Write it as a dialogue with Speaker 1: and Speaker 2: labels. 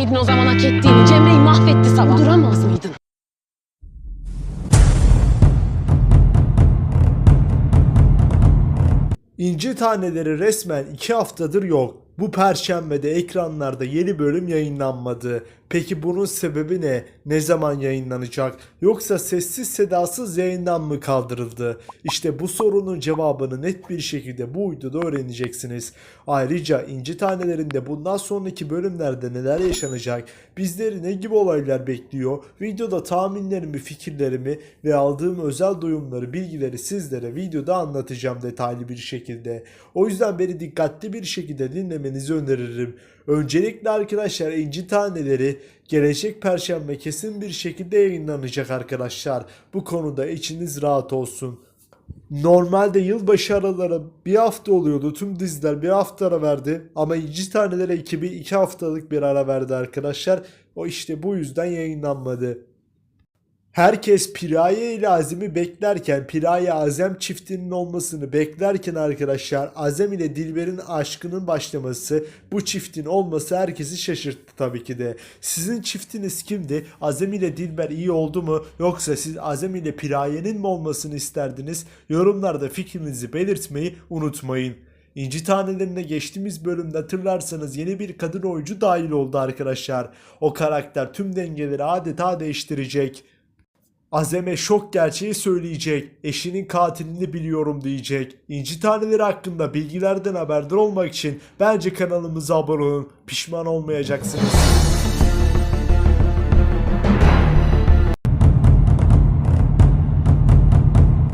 Speaker 1: söyleseydin o zaman hak ettiğini. Cemre'yi mahvetti sabah. Duramaz mıydın?
Speaker 2: İnci taneleri resmen 2 haftadır yok. Bu perşembede ekranlarda yeni bölüm yayınlanmadı. Peki bunun sebebi ne? Ne zaman yayınlanacak? Yoksa sessiz sedasız yayından mı kaldırıldı? İşte bu sorunun cevabını net bir şekilde bu videoda öğreneceksiniz. Ayrıca İnci Tanelerinde bundan sonraki bölümlerde neler yaşanacak? Bizleri ne gibi olaylar bekliyor? Videoda tahminlerimi, fikirlerimi ve aldığım özel duyumları, bilgileri sizlere videoda anlatacağım detaylı bir şekilde. O yüzden beni dikkatli bir şekilde dinlemenizi öneririm. Öncelikle arkadaşlar İnci Taneleri gelecek perşembe kesin bir şekilde yayınlanacak arkadaşlar. Bu konuda içiniz rahat olsun. Normalde yılbaşı araları bir hafta oluyordu. Tüm diziler bir hafta ara verdi. Ama İnci Taneleri ekibi iki haftalık bir ara verdi arkadaşlar. O işte bu yüzden yayınlanmadı. Herkes Piraye ile Azem'i beklerken, Piraye Azem çiftinin olmasını beklerken arkadaşlar Azem ile Dilber'in aşkının başlaması, bu çiftin olması herkesi şaşırttı tabii ki de. Sizin çiftiniz kimdi? Azem ile Dilber iyi oldu mu? Yoksa siz Azem ile Piraye'nin mi olmasını isterdiniz? Yorumlarda fikrinizi belirtmeyi unutmayın. İnci tanelerine geçtiğimiz bölümde hatırlarsanız yeni bir kadın oyuncu dahil oldu arkadaşlar. O karakter tüm dengeleri adeta değiştirecek. Azem'e şok gerçeği söyleyecek. Eşinin katilini biliyorum diyecek. İnci taneleri hakkında bilgilerden haberdar olmak için bence kanalımıza abone olun. Pişman olmayacaksınız.